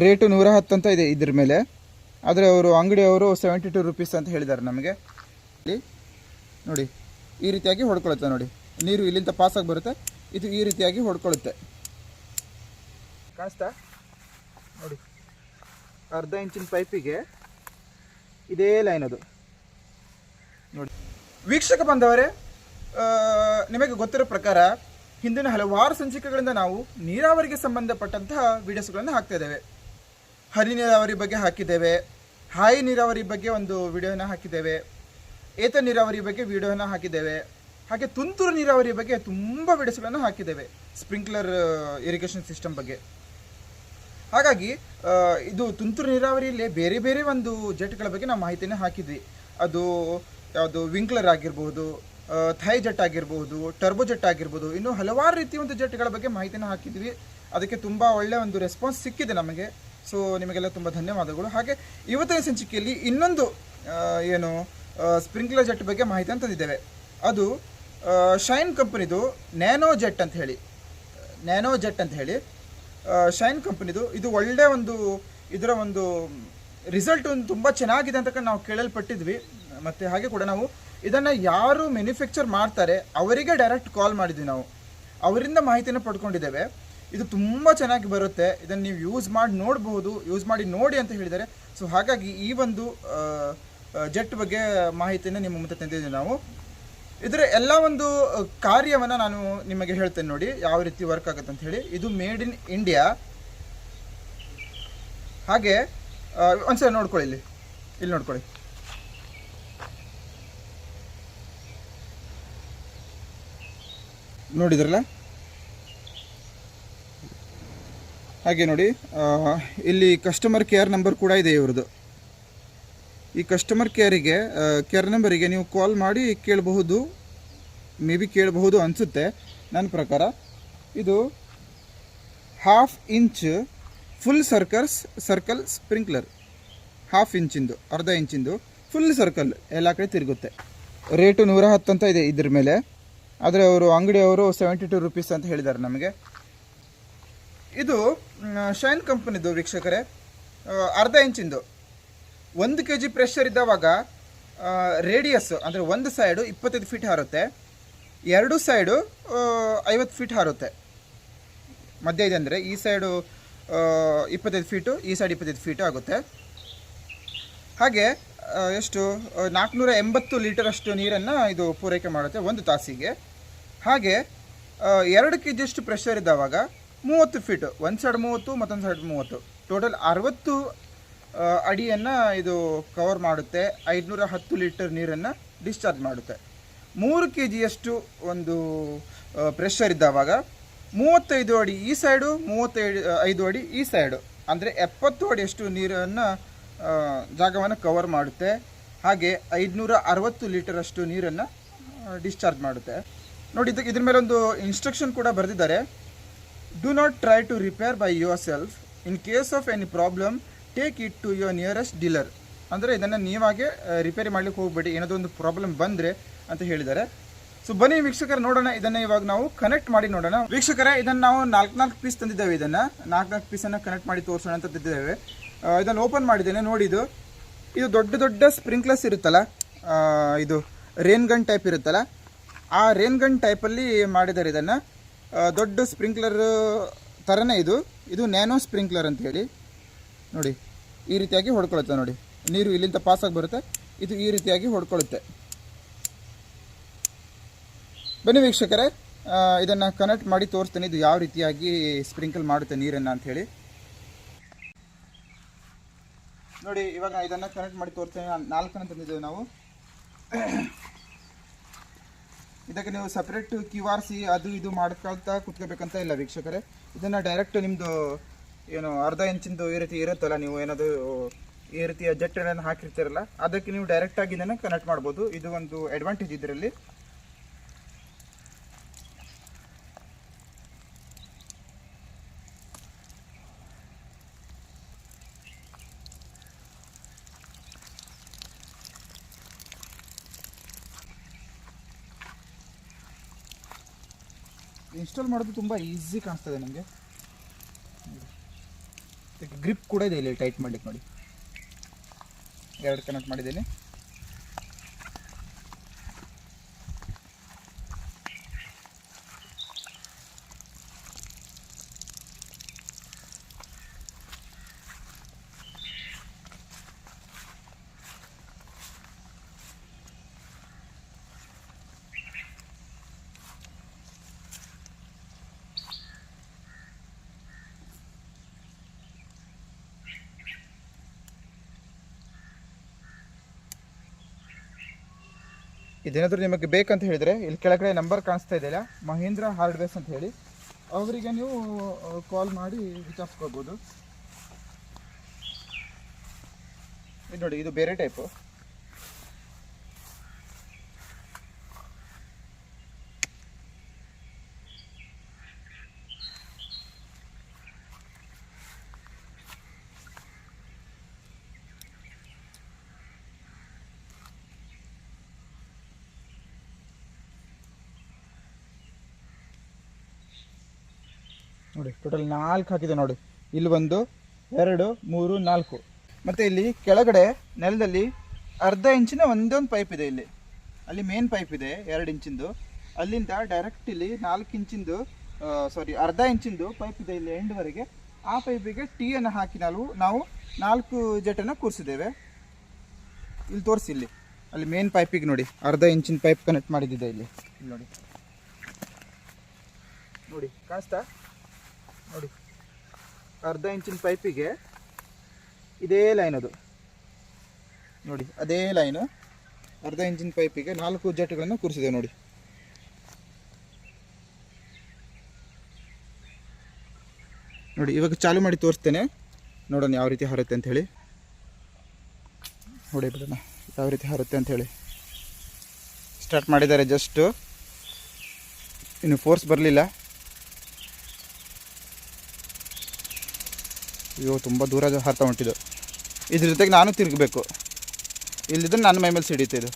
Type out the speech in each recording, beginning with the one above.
Rate ನೂರ ಹತ್ತು ಅಂತ ಇದೆ ಇದ್ರ ಮೇಲೆ. ಆದರೆ ಅವರು ಅಂಗಡಿಯವರು ಸೆವೆಂಟಿ ಟು ರುಪೀಸ್ ಅಂತ ಹೇಳಿದ್ದಾರೆ ನಮಗೆ. ಇಲ್ಲಿ ನೋಡಿ, ಈ ರೀತಿಯಾಗಿ ಹೊಡ್ಕೊಳುತ್ತೆ ನೋಡಿ. ನೀರು ಇಲ್ಲಿಂದ ಪಾಸಾಗಿ ಬರುತ್ತೆ, ಇದು ಈ ರೀತಿಯಾಗಿ ಹೊಡ್ಕೊಳ್ಳುತ್ತೆ ಕಾಣಿಸ್ತಾ? ನೋಡಿ, ಅರ್ಧ ಇಂಚಿನ ಪೈಪಿಗೆ ಇದೇ ಲೈನ್ ಅದು. ನೋಡಿ. ವೀಕ್ಷಕ ಬಂದವರೇ ನಿಮಗೆ ಗೊತ್ತಿರೋ ಪ್ರಕಾರ ಹಿಂದಿನ ಹಲವಾರು ಸಂಚಿಕೆಗಳಿಂದ ನಾವು ನೀರಾವರಿಗೆ ಸಂಬಂಧಪಟ್ಟಂತಹ ವಿಡಿಯೋಸ್ಗಳನ್ನು ಹಾಕ್ತಾ ಇದ್ದೇವೆ. ಹನಿ ನೀರಾವರಿ ಬಗ್ಗೆ ಹಾಕಿದ್ದೇವೆ. ಹಾಯಿ ನೀರಾವರಿ ಬಗ್ಗೆ ಒಂದು ವಿಡಿಯೋನ ಹಾಕಿದ್ದೇವೆ. ಏತ ನೀರಾವರಿ ಬಗ್ಗೆ ವಿಡಿಯೋನ ಹಾಕಿದ್ದೇವೆ. ಹಾಗೆ ತುಂತುರು ನೀರಾವರಿ ಬಗ್ಗೆ ತುಂಬ ವಿಡಿಯೋಸ್ಗಳನ್ನು ಹಾಕಿದ್ದೇವೆ. ಸ್ಪ್ರಿಂಕ್ಲರ್ ಇರಿಗೇಷನ್ ಸಿಸ್ಟಮ್ ಬಗ್ಗೆ. ಹಾಗಾಗಿ ಇದು ತುಂತುರು ನೀರಾವರಿಯಲ್ಲಿ ಬೇರೆ ಬೇರೆ ಒಂದು ಜೆಟ್ಗಳ ಬಗ್ಗೆ ನಾವು ಮಾಹಿತಿಯನ್ನು ಹಾಕಿದ್ವಿ. ಅದು ಯಾವುದು ವಿಂಕ್ಲರ್ ಆಗಿರ್ಬೋದು ಥೈ ಜೆಟ್ ಆಗಿರ್ಬೋದು, ಟರ್ಬೋ ಜೆಟ್ ಆಗಿರ್ಬೋದು, ಇನ್ನು ಹಲವಾರು ರೀತಿಯ ಒಂದು ಜೆಟ್ಗಳ ಬಗ್ಗೆ ಮಾಹಿತಿಯನ್ನು ಹಾಕಿದ್ವಿ. ಅದಕ್ಕೆ ತುಂಬ ಒಳ್ಳೆಯ ಒಂದು ರೆಸ್ಪಾನ್ಸ್ ಸಿಕ್ಕಿದೆ ನಮಗೆ. ಸೊ ನಿಮಗೆಲ್ಲ ತುಂಬ ಧನ್ಯವಾದಗಳು. ಹಾಗೆ ಇವತ್ತಿನ ಸಂಚಿಕೆಯಲ್ಲಿ ಇನ್ನೊಂದು ಏನು ಸ್ಪ್ರಿಂಕ್ಲರ್ ಜೆಟ್ ಬಗ್ಗೆ ಮಾಹಿತಿಯನ್ನು ತಂದಿದ್ದೇವೆ ಅದು ಶೈನ್ ಕಂಪನಿದು ನ್ಯಾನೋ ಜೆಟ್ ಅಂತ ಹೇಳಿ. ನ್ಯಾನೋ ಜೆಟ್ ಅಂತ ಹೇಳಿ. ಶೈನ್ ಕಂಪನಿದು. ಇದು ಒಳ್ಳೆಯ ಒಂದು, ಇದರ ಒಂದು ರಿಸಲ್ಟ್ ಒಂದು ತುಂಬ ಚೆನ್ನಾಗಿದೆ ಅಂತ ನಾವು ಕೇಳಲ್ಪಟ್ಟಿದ್ವಿ. ಮತ್ತು ಹಾಗೆ ಕೂಡ ನಾವು ಇದನ್ನು ಯಾರು ಮ್ಯಾನುಫ್ಯಾಕ್ಚರ್ ಮಾಡ್ತಾರೆ, ಅವರಿಗೆ ಡೈರೆಕ್ಟ್ ಕಾಲ್ ಮಾಡಿದ್ವಿ ನಾವು. ಅವರಿಂದ ಮಾಹಿತಿಯನ್ನು ಪಡ್ಕೊಂಡಿದ್ದೇವೆ. ಇದು ತುಂಬ ಚೆನ್ನಾಗಿ ಬರುತ್ತೆ. ಇದನ್ನು ನೀವು ಯೂಸ್ ಮಾಡಿ ನೋಡಬಹುದು ಯೂಸ್ ಮಾಡಿ ನೋಡಿ ಅಂತ ಹೇಳಿದ್ದಾರೆ. ಸೊ ಹಾಗಾಗಿ ಈ ಒಂದು ಜೆಟ್ ಬಗ್ಗೆ ಮಾಹಿತಿಯನ್ನು ನಿಮ್ಮ ಮುಂದೆ ತಂದಿದ್ದೀವಿ ನಾವು. ಇದರ ಎಲ್ಲ ಒಂದು ಕಾರ್ಯವನ್ನು ನಾನು ನಿಮಗೆ ಹೇಳ್ತೇನೆ ನೋಡಿ, ಯಾವ ರೀತಿ ವರ್ಕ್ ಆಗುತ್ತೆ ಅಂತ ಹೇಳಿ. ಇದು ಮೇಡ್ ಇನ್ ಇಂಡಿಯಾ ಹಾಗೆ ಒಂದ್ಸಲ ನೋಡ್ಕೊಳ್ಳಿ ಇಲ್ಲಿ. ಇಲ್ಲಿ ನೋಡ್ಕೊಳ್ಳಿ. ನೋಡಿದ್ರಲ್ಲ? ಹಾಗೆ ನೋಡಿ ಇಲ್ಲಿ ಕಸ್ಟಮರ್ ಕೇರ್ ನಂಬರ್ ಕೂಡ ಇದೆ ಇವ್ರದ್ದು. ಈ ಕಸ್ಟಮರ್ ಕೇರಿಗೆ ಕೇರ್ ನಂಬರಿಗೆ ನೀವು ಕಾಲ್ ಮಾಡಿ ಕೇಳಬಹುದು ಮೇ ಬಿ ಕೇಳಬಹುದು ಅನಿಸುತ್ತೆ, ನನ್ನ ಪ್ರಕಾರ. ಇದು half inch full circles circle sprinkler half ಇಂಚಿಂದು ಅರ್ಧ ಇಂಚಿಂದು ಫುಲ್ ಸರ್ಕಲ್ ಎಲ್ಲ ಕಡೆ ತಿರುಗುತ್ತೆ. ರೇಟು ನೂರ ಹತ್ತು ಅಂತ ಇದೆ ಇದ್ರ ಮೇಲೆ. ಆದರೆ ಅವರು ಅಂಗಡಿಯವರು ಸೆವೆಂಟಿ ಟು ರುಪೀಸ್ ಅಂತ ಹೇಳಿದ್ದಾರೆ ನಮಗೆ. ಇದು ಶೈನ್ ಕಂಪನಿದು ವೀಕ್ಷಕರೇ. ಅರ್ಧ ಇಂಚಿಂದು. ಒಂದು ಕೆ ಜಿ ಪ್ರೆಷರ್ ಇದ್ದಾವಾಗ ರೇಡಿಯಸ್ ಅಂದರೆ ಒಂದು ಸೈಡು ಇಪ್ಪತ್ತೈದು ಫೀಟ್ ಹಾರುತ್ತೆ. ಎರಡು ಸೈಡು ಐವತ್ತು ಫೀಟ್ ಹಾರುತ್ತೆ. ಮಧ್ಯ ಇದೆ ಅಂದರೆ ಈ ಸೈಡು ಇಪ್ಪತ್ತೈದು ಫೀಟು ಈ ಸೈಡ್ ಇಪ್ಪತ್ತೈದು ಫೀಟು ಆಗುತ್ತೆ. ಹಾಗೆ ಎಷ್ಟು ನಾಲ್ಕುನೂರ ಎಂಬತ್ತು ಲೀಟರಷ್ಟು ನೀರನ್ನು ಇದು ಪೂರೈಕೆ ಮಾಡುತ್ತೆ ಒಂದು ತಾಸಿಗೆ. ಹಾಗೆ ಎರಡು ಕೆ ಜಿಯಷ್ಟು ಪ್ರೆಷರ್ ಇದ್ದಾವಾಗ ಮೂವತ್ತು ಫೀಟು ಒಂದು ಸೈಡ್ ಮೂವತ್ತು, ಮತ್ತೊಂದು ಸೈಡ್ ಮೂವತ್ತು. ಟೋಟಲ್ ಅರವತ್ತು ಅಡಿಯನ್ನು ಇದು ಕವರ್ ಮಾಡುತ್ತೆ. ಐದುನೂರ ಹತ್ತು ಲೀಟರ್ ನೀರನ್ನು ಡಿಸ್ಚಾರ್ಜ್ ಮಾಡುತ್ತೆ. ಮೂರು ಕೆ ಜಿಯಷ್ಟು ಒಂದು ಪ್ರೆಷರ್ ಇದ್ದಾವಾಗ ಮೂವತ್ತೈದು ಅಡಿ ಈ ಸೈಡು ಮೂವತ್ತೈದು ಐದು ಅಡಿ ಈ ಸೈಡು ಅಂದರೆ ಎಪ್ಪತ್ತು ಅಡಿಯಷ್ಟು ನೀರನ್ನು ಜಾಗವನ್ನು ಕವರ್ ಮಾಡುತ್ತೆ. ಹಾಗೆ ಐದುನೂರ ಅರವತ್ತು ಲೀಟರಷ್ಟು ನೀರನ್ನು ಡಿಸ್ಚಾರ್ಜ್ ಮಾಡುತ್ತೆ. ನೋಡಿ ಇದಕ್ಕೆ ಇದ್ರ ಮೇಲೆ ಒಂದು ಇನ್ಸ್ಟ್ರಕ್ಷನ್ ಕೂಡ ಬರೆದಿದ್ದಾರೆ. Do not try to repair by yourself. In case of any problem take it to your nearest dealer ಅಂದರೆ ಇದನ್ನು ನೀವಾಗೆ ರಿಪೇರಿ ಮಾಡ್ಲಿಕ್ಕೆ ಹೋಗಬೇಡಿ. ಏನಾದರೂ ಒಂದು ಪ್ರಾಬ್ಲಮ್ ಬಂದರೆ ಅಂತ ಹೇಳಿದ್ದಾರೆ. ಸೊ ಬನ್ನಿ ವೀಕ್ಷಕರ, ನೋಡೋಣ. ಇದನ್ನು ಇವಾಗ ನಾವು ಕನೆಕ್ಟ್ ಮಾಡಿ ನೋಡೋಣ. ವೀಕ್ಷಕರೇ, ಇದನ್ನು ನಾವು ನಾಲ್ಕು ನಾಲ್ಕು ಪೀಸ್ ತಂದಿದ್ದೇವೆ ಇದನ್ನು. ನಾಲ್ಕು ನಾಲ್ಕು ಪೀಸನ್ನು ಕನೆಕ್ಟ್ ಮಾಡಿ ತೋರಿಸೋಣ ಅಂತ ತಂದಿದ್ದೇವೆ. ಇದನ್ನು ಓಪನ್ ಮಾಡಿದ್ದೇನೆ. ನೋಡಿ ಇದು. ದೊಡ್ಡ ದೊಡ್ಡ ಸ್ಪ್ರಿಂಕ್ಲರ್ಸ್ ಇರುತ್ತಲ್ಲ ಇದು ರೇನ್ ಗನ್ ಟೈಪ್ ಇರುತ್ತಲ್ಲ, ಆ ರೇನ್ ಗನ್ ಟೈಪಲ್ಲಿ ಮಾಡಿದ್ದಾರೆ ಇದನ್ನು. ದೊಡ್ಡ ಸ್ಪ್ರಿಂಕ್ಲರ್ ಥರನೇ ಇದು. ಇದು ನ್ಯಾನೋ ಸ್ಪ್ರಿಂಕ್ಲರ್ ಅಂತ ಹೇಳಿ. ನೋಡಿ, ಈ ರೀತಿಯಾಗಿ ಹೊಡ್ಕೊಳ್ಳುತ್ತೆ ನೋಡಿ. ನೀರು ಇಲ್ಲಿಂದ ಪಾಸಾಗಿ ಬರುತ್ತೆ. ಇದು ಈ ರೀತಿಯಾಗಿ ಹೊಡ್ಕೊಳ್ಳುತ್ತೆ ಬನ್ನಿ ವೀಕ್ಷಕರೇ ಇದನ್ನು ಕನೆಕ್ಟ್ ಮಾಡಿ ತೋರಿಸ್ತೇನೆ. ಇದು ಯಾವ ರೀತಿಯಾಗಿ ಸ್ಪ್ರಿಂಕಲ್ ಮಾಡುತ್ತೆ ನೀರನ್ನು ಅಂತ ಹೇಳಿ. ನೋಡಿ, ಇವಾಗ ಇದನ್ನು ಕನೆಕ್ಟ್ ಮಾಡಿ ತೋರಿಸ್ತೇನೆ. ನಾಲ್ಕನೇ ತಂದಿದ್ದೇವೆ ನಾವು. ಇದಕ್ಕೆ ನೀವು ಸಪ್ರೇಟ್ ಕ್ಯೂ ಆರ್ ಸಿ ಅದು ಇದು ಮಾಡ್ಕೊಳ್ತಾ ಕುತ್ಕೋಬೇಕಂತ ಇಲ್ಲ ವೀಕ್ಷಕರೇ. ಇದನ್ನು ಡೈರೆಕ್ಟ್ ನಿಮ್ಮದು ಏನು ಅರ್ಧ ಇಂಚಿಂದು ಈ ರೀತಿ ಇರುತ್ತಲ್ಲ ನೀವು ಏನಾದರೂ ಈ ರೀತಿಯ ಜೆಟ್ಟನ್ನು ಹಾಕಿರ್ತೀರಲ್ಲ, ಅದಕ್ಕೆ ನೀವು ಡೈರೆಕ್ಟಾಗಿ ಇದನ್ನು ಕನೆಕ್ಟ್ ಮಾಡ್ಬೋದು. ಇದು ಒಂದು ಅಡ್ವಾಂಟೇಜ್ ಇದರಲ್ಲಿ. ಇನ್ಸ್ಟಾಲ್ ಮಾಡೋದು ತುಂಬ ಈಸಿ ಕಾಣಿಸ್ತದೆ ನಮಗೆ. ಗ್ರಿಪ್ ಕೂಡ ಇದೆ ಇಲ್ಲಿ ಟೈಟ್ ಮಾಡಲಿಕ್ಕೆ ನೋಡಿ. ಎರಡು ಕನೆಕ್ಟ್ ಮಾಡಿದ್ದೀನಿ. ಇದೇನಾದರೂ ನಿಮಗೆ ಬೇಕಂತ ಹೇಳಿದರೆ ಇಲ್ಲಿ ಕೆಳಗಡೆ ನಂಬರ್ ಕಾಣಿಸ್ತಾ ಇದೆಯಲ್ಲ ಮಹೇಂದ್ರ ಹಾರ್ಡ್ವೇರ್ಸ್ ಅಂತ ಹೇಳಿ. ಅವರಿಗೆ ನೀವು ಕಾಲ್ ಮಾಡಿ ವಿಚಾರಿಸ್ಕೋಬೋದು ಇದು ನೋಡಿ, ಇದು ಬೇರೆ ಟೈಪು ನೋಡಿ ಟೋಟಲ್ ನಾಲ್ಕು ಹಾಕಿದೆ ನೋಡಿ. ಇಲ್ಲಿ ಒಂದು, ಎರಡು, ಮೂರು, ನಾಲ್ಕು. ಮತ್ತು ಇಲ್ಲಿ ಕೆಳಗಡೆ ನೆಲದಲ್ಲಿ ಅರ್ಧ ಇಂಚಿನ ಒಂದೊಂದು ಪೈಪ್ ಇದೆ ಇಲ್ಲಿ. ಅಲ್ಲಿ ಮೇನ್ ಪೈಪ್ ಇದೆ, ಎರಡು ಇಂಚಿಂದು. ಅಲ್ಲಿಂದ ಡೈರೆಕ್ಟ್ ಇಲ್ಲಿ ನಾಲ್ಕು ಇಂಚಿಂದು ಸಾರಿ ಅರ್ಧ ಇಂಚಿಂದು ಪೈಪ್ ಇದೆ ಇಲ್ಲಿ ಎಂಡ್ವರೆಗೆ ಆ ಪೈಪಿಗೆ ಟೀಯನ್ನು ಹಾಕಿ ನಾವು ನಾವು ನಾಲ್ಕು ಜೆಟನ್ನು ಕೂರಿಸಿದ್ದೇವೆ. ಇಲ್ಲಿ ತೋರಿಸಿ ಇಲ್ಲಿ. ಅಲ್ಲಿ ಮೇನ್ ಪೈಪಿಗೆ ನೋಡಿ, ಅರ್ಧ ಇಂಚಿನ ಪೈಪ್ ಕನೆಕ್ಟ್ ಮಾಡಿದ್ದಿದೆ ಇಲ್ಲಿ. ಇಲ್ಲಿ ನೋಡಿ. ನೋಡಿ, ಕಾಣಿಸ್ತಾ? ನೋಡಿ. ಅರ್ಧ ಇಂಚಿನ ಪೈಪಿಗೆ ಇದೇ ಲೈನ್ ಅದು. ನೋಡಿ, ಅದೇ ಲೈನು ಅರ್ಧ ಇಂಚಿನ ಪೈಪಿಗೆ ನಾಲ್ಕು ಜೆಟ್ಗಳನ್ನು ಕೂರಿಸಿದೆ ನೋಡಿ. ನೋಡಿ, ಇವಾಗ ಚಾಲು ಮಾಡಿ ತೋರಿಸ್ತೇನೆ. ನೋಡೋಣ ಯಾವ ರೀತಿ ಹರುತ್ತೆ ಅಂತ ಹೇಳಿ. ನೋಡಿ ಬಿಡೋಣ, ಯಾವ ರೀತಿ ಹರುತ್ತೆ ಅಂತ ಹೇಳಿ. ಸ್ಟಾರ್ಟ್ ಮಾಡಿದ್ದಾರೆ ಜಸ್ಟು ಇನ್ನು ಫೋರ್ಸ್ ಬರಲಿಲ್ಲ. ಅಯ್ಯೋ, ತುಂಬ ದೂರ ಹಾರ್ತಾ ಹೊಂಟಿದ್ದು ಇದ್ರ ಜೊತೆಗೆ ನಾನು ತಿರುಗಬೇಕು. ಇಲ್ಲಿದ್ರೆ ನನ್ನ ಮೈ ಮೇಲೆ ಸಿಡಿಯುತ್ತೆ ಇದು.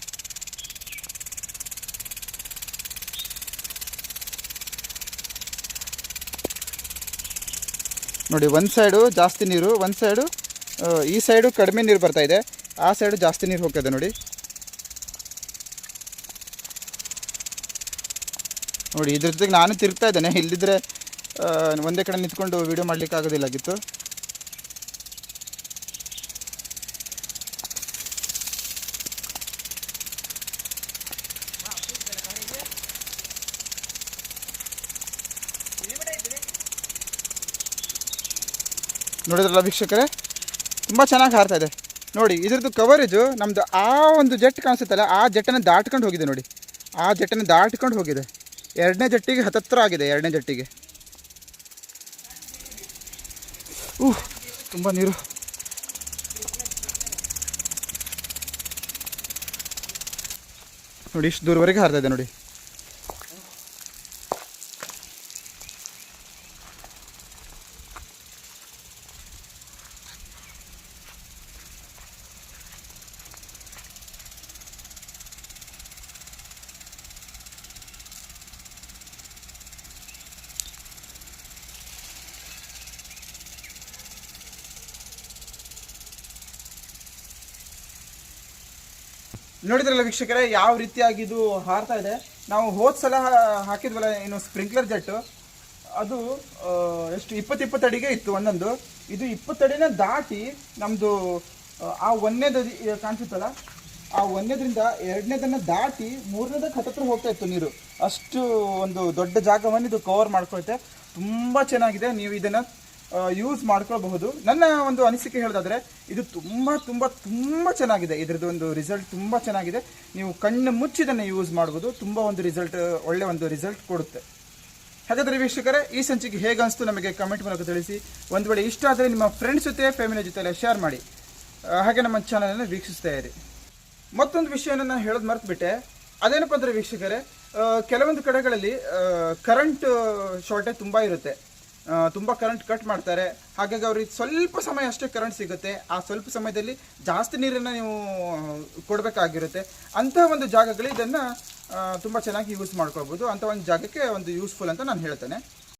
ನೋಡಿ, ಒಂದು ಸೈಡು ಜಾಸ್ತಿ ನೀರು, ಒಂದು ಸೈಡು ಈ ಸೈಡು ಕಡಿಮೆ ನೀರು ಬರ್ತಾ ಇದೆ. ಆ ಸೈಡು ಜಾಸ್ತಿ ನೀರು ಹೋಗ್ತದೆ ನೋಡಿ. ನೋಡಿ, ಇದ್ರ ಜೊತೆಗೆ ನಾನು ತಿರುಗ್ತಾ ಇದ್ದೇನೆ. ಇಲ್ಲಿದ್ರೆ ಒಂದೇ ಕಡೆ ನಿಂತ್ಕೊಂಡು ವೀಡಿಯೋ ಮಾಡ್ಲಿಕ್ಕೆ ಆಗೋದಿಲ್ಲಾಗಿತ್ತು ನೋಡಿದ್ರಲ್ಲ ವೀಕ್ಷಕರೇ? ತುಂಬ ಚೆನ್ನಾಗಿ ಹಾರ್ತಾ ಇದೆ. ನೋಡಿ, ಇದ್ರದ್ದು ಕವರೇಜು ನಮ್ಮದು ಆ ಒಂದು ಜೆಟ್ ಕಾಣಿಸುತ್ತಲ್ಲ, ಆ ಜೆಟ್ಟನ್ನು ದಾಟ್ಕೊಂಡು ಹೋಗಿದೆ ನೋಡಿ. ಆ ಜೆಟ್ಟನ್ನು ದಾಟ್ಕೊಂಡು ಹೋಗಿದೆ. ಎರಡನೇ ಜಟ್ಟಿಗೆ ಹತ್ತತ್ರ ಆಗಿದೆ, ಎರಡನೇ ಜಟ್ಟಿಗೆ. ಊಹ್ ತುಂಬ ನೀರು. ನೋಡಿ, ಇಷ್ಟು ದೂರವರೆಗೆ ಹಾರ್ತಾ ಇದೆ ನೋಡಿ. ನೋಡಿದ್ರಲ್ಲ ವೀಕ್ಷಕರೇ, ಯಾವ ರೀತಿಯಾಗಿ ಇದು ಹಾರ್ತಾ ಇದೆ? ನಾವು ಹೋದ ಸಲ ಹಾಕಿದ್ವಲ್ಲ ಏನು ಸ್ಪ್ರಿಂಕ್ಲರ್ ಜೆಟ್ಟು. ಅದು ಎಷ್ಟು ಇಪ್ಪತ್ತು ಇಪ್ಪತ್ತಡಿಗೆ ಇತ್ತು ಒಂದೊಂದು. ಇದು ಇಪ್ಪತ್ತಡಿನ ದಾಟಿ ನಮ್ಮದು ಆ ಒಂದನೇದು ಕಾಣಿಸುತ್ತಲ್ಲ ಆ ಒಂದನೇದ್ರಿಂದ ಎರಡನೇದನ್ನು ದಾಟಿ ಮೂರನೇದಕ್ಕೆ ಹತ್ತತ್ರ ಹೋಗ್ತಾ ಇತ್ತು ನೀರು. ಅಷ್ಟು ಒಂದು ದೊಡ್ಡ ಜಾಗವನ್ನು ಇದು ಕವರ್ ಮಾಡ್ಕೊಳುತ್ತೆ. ತುಂಬ ಚೆನ್ನಾಗಿದೆ. ನೀವು ಇದನ್ನು ಯೂಸ್ ಮಾಡ್ಕೊಳ್ಬಹುದು. ನನ್ನ ಒಂದು ಅನಿಸಿಕೆ ಹೇಳೋದಾದ್ರೆ, ಇದು ತುಂಬ ತುಂಬ ತುಂಬ ಚೆನ್ನಾಗಿದೆ. ಇದ್ರದ್ದು ಒಂದು ರಿಸಲ್ಟ್ ತುಂಬ ಚೆನ್ನಾಗಿದೆ. ನೀವು ಕಣ್ಣು ಮುಚ್ಚಿದನ್ನು ಯೂಸ್ ಮಾಡ್ಬೋದು. ತುಂಬ ಒಂದು ರಿಸಲ್ಟ್ ಒಳ್ಳೆ ಒಂದು ರಿಸಲ್ಟ್ ಕೊಡುತ್ತೆ. ಹಾಗಾದರೆ ವೀಕ್ಷಕರೇ, ಈ ಸಂಚಿಕೆ ಹೇಗೆ ಅನಿಸ್ತು ನಮಗೆ ಕಮೆಂಟ್ ಮೂಲಕ ತಿಳಿಸಿ. ಒಂದು ವೇಳೆ ಇಷ್ಟ ಆದರೆ ನಿಮ್ಮ ಫ್ರೆಂಡ್ಸ್ ಜೊತೆ ಫ್ಯಾಮಿಲಿ ಜೊತೆ ಶೇರ್ ಮಾಡಿ. ಹಾಗೆ ನಮ್ಮ ಚಾನಲನ್ನು ವೀಕ್ಷಿಸ್ತಾ ಇರಿ. ಮತ್ತೊಂದು ವಿಷಯನ ನಾನು ಹೇಳೋದು ಮರೆತುಬಿಟ್ಟೆ. ಅದೇನಪ್ಪ ಅಂದರೆ ವೀಕ್ಷಕರೇ ಕೆಲವೊಂದು ಕಡೆಗಳಲ್ಲಿ ಕರೆಂಟ್ ಶಾರ್ಟೇಜ್ ತುಂಬ ಇರುತ್ತೆ. ತುಂಬ ಕರೆಂಟ್ ಕಟ್ ಮಾಡ್ತಾರೆ. ಹಾಗಾಗಿ ಅವ್ರಿಗೆ ಸ್ವಲ್ಪ ಸಮಯ ಅಷ್ಟೇ ಕರೆಂಟ್ ಸಿಗುತ್ತೆ. ಆ ಸ್ವಲ್ಪ ಸಮಯದಲ್ಲಿ ಜಾಸ್ತಿ ನೀರನ್ನು ನೀವು ಕೊಡಬೇಕಾಗಿರುತ್ತೆ. ಅಂತಹ ಒಂದು ಜಾಗಗಳು ಇದನ್ನು ತುಂಬ ಚೆನ್ನಾಗಿ ಯೂಸ್ ಮಾಡ್ಕೋಬೋದು ಅಂಥ ಒಂದು ಜಾಗಕ್ಕೆ ಒಂದು ಯೂಸ್ಫುಲ್ ಅಂತ ನಾನು ಹೇಳ್ತೇನೆ.